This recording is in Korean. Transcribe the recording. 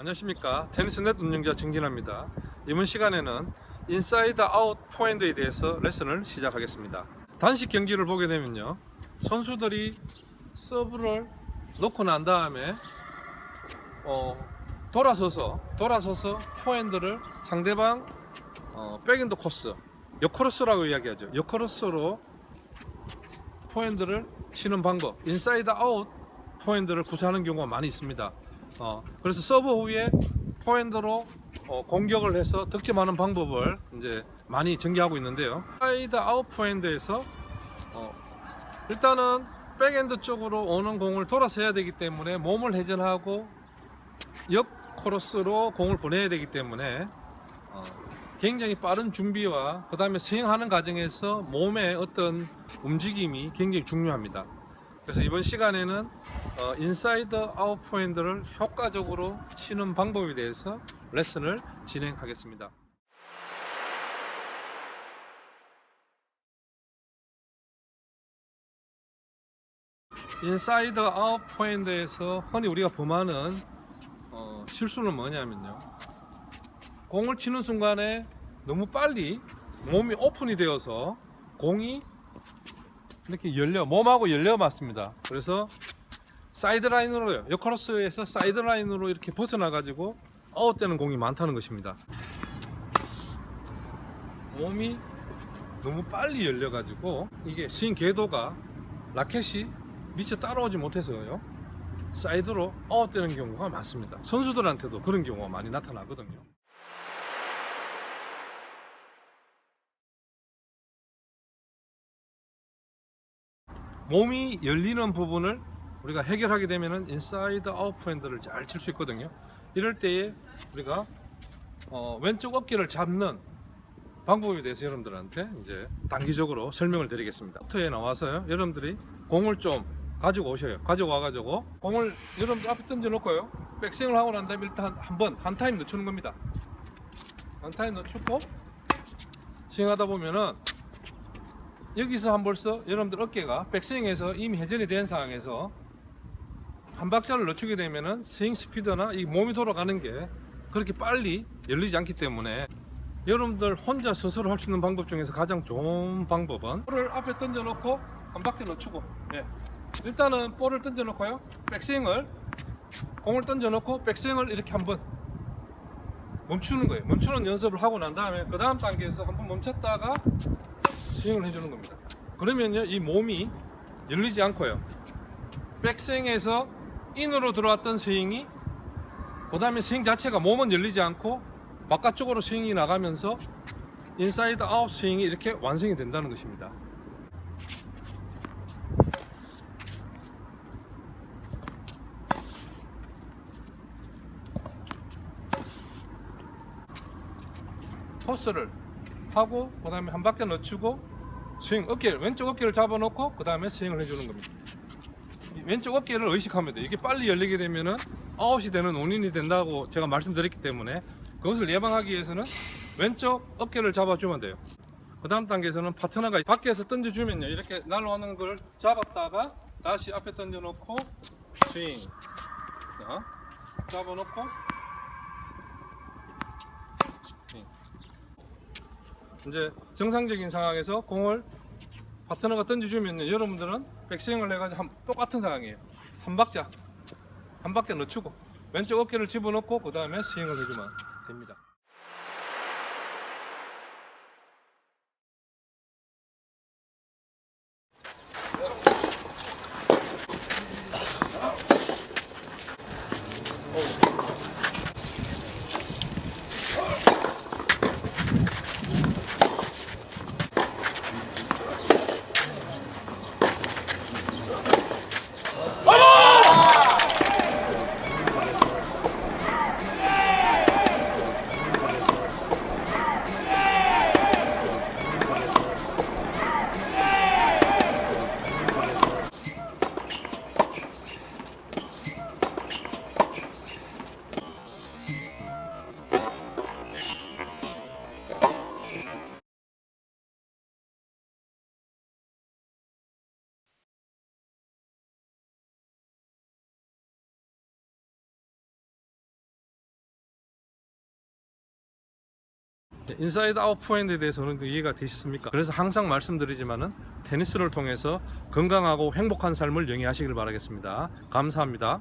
안녕하십니까. 테니스넷 운영자 정진아입니다. 이번 시간에는 인사이드 아웃 포핸드에 대해서 레슨을 시작하겠습니다. 단식 경기를 보게 되면요. 선수들이 서브를 놓고 난 다음에 어, 돌아서서 돌아서서 포핸드를 상대방 어, 백엔드 코스 역코러스라고 이야기하죠. 역코러스로 포핸드를 치는 방법 인사이드 아웃 포핸드를 구사하는 경우가 많이 있습니다 어, 그래서 서브 후에 포핸드로 어, 공격을 해서 득점하는 방법을 이제 많이 전개하고 있는데요. 사이드 아웃 포핸드에서 어, 일단은 백엔드 쪽으로 오는 공을 돌아서 해야 되기 때문에 몸을 회전하고 역 코러스로 공을 보내야 되기 때문에 어, 굉장히 빠른 준비와 그 다음에 스윙하는 과정에서 몸의 어떤 움직임이 굉장히 중요합니다. 그래서 이번 시간에는 어, 인사이드 아웃 포핸드를 효과적으로 치는 방법에 대해서 레슨을 진행하겠습니다. 인사이드 아웃 포핸드에서 흔히 우리가 범하는 어, 실수는 뭐냐면요. 공을 치는 순간에 너무 빨리 몸이 오픈이 되어서 공이 이렇게 열려 몸하고 열려 맞습니다. 그래서 사이드 라인으로요. 역커러스에서 사이드 라인으로 이렇게 벗어나 가지고 아웃되는 공이 많다는 것입니다. 몸이 너무 빨리 열려 가지고 이게 스윙 궤도가 라켓이 미처 따라오지 못해서요. 사이드로 아웃되는 경우가 많습니다. 선수들한테도 그런 경우가 많이 나타나거든요. 몸이 열리는 부분을 우리가 해결하게 되면은 인사이드 아웃 포핸드를 잘 칠 수 있거든요. 이럴 때에 우리가 어, 왼쪽 어깨를 잡는 방법에 대해서 여러분들한테 이제 단기적으로 설명을 드리겠습니다. 터에 나와서요. 여러분들이 공을 좀 가지고 오셔요. 가지고 와가지고 공을 여러분들 앞에 던져 놓고요. 백스윙을 하고 난 다음에 일단 한번한 타임 늦추는 겁니다. 한 타임 늦추고 스윙하다 보면은 여기서 한 벌써 여러분들 어깨가 백스윙에서 이미 회전이 된 상황에서 한 박자를 늦추게 되면은 스윙 스피드나 이 몸이 돌아가는 게 그렇게 빨리 열리지 않기 때문에 여러분들 혼자 스스로 할 수 있는 방법 중에서 가장 좋은 방법은 볼을 앞에 던져 놓고 한 바퀴 늦추고 예. 일단은 볼을 던져 놓고요 백스윙을 공을 던져 놓고 백스윙을 이렇게 한번 멈추는 거예요 멈추는 연습을 하고 난 다음에 그 다음 단계에서 한번 멈췄다가 스윙을 해주는 겁니다 그러면요 이 몸이 열리지 않고요 백스윙에서 인으로 들어왔던 스윙이 그 다음에 스윙 자체가 몸은 열리지 않고 바깥쪽으로 스윙이 나가면서 인사이드 아웃 스윙이 이렇게 완성이 된다는 것입니다. 토스를 하고 그 다음에 한 바퀴 넣추고 스윙 어깨를 왼쪽 어깨를 잡아놓고 그 다음에 스윙을 해주는 겁니다. 이 왼쪽 어깨를 의식하면 돼요. 이게 빨리 열리게 되면은 아웃이 되는 원인이 된다고 제가 말씀드렸기 때문에 그것을 예방하기 위해서는 왼쪽 어깨를 잡아주면 돼요. 그 다음 단계에서는 파트너가 밖에서 던져주면요. 이렇게 날아오는 걸 잡았다가 다시 앞에 던져놓고 스윙. 자, 잡아놓고 스윙. 이제 정상적인 상황에서 공을 파트너가 던져주면요. 여러분들은 백스윙을 해가지고 한- 똑같은 상황이에요. 한 박자, 한 바퀴 늦추고 왼쪽 어깨를 집어넣고 그 다음에 스윙을 해주면 됩니다. 인사이드 아웃 포핸드에 대해서는 그 이해가 되셨습니까? 그래서 항상 말씀드리지만은 테니스를 통해서 건강하고 행복한 삶을 영위하시길 바라겠습니다. 감사합니다.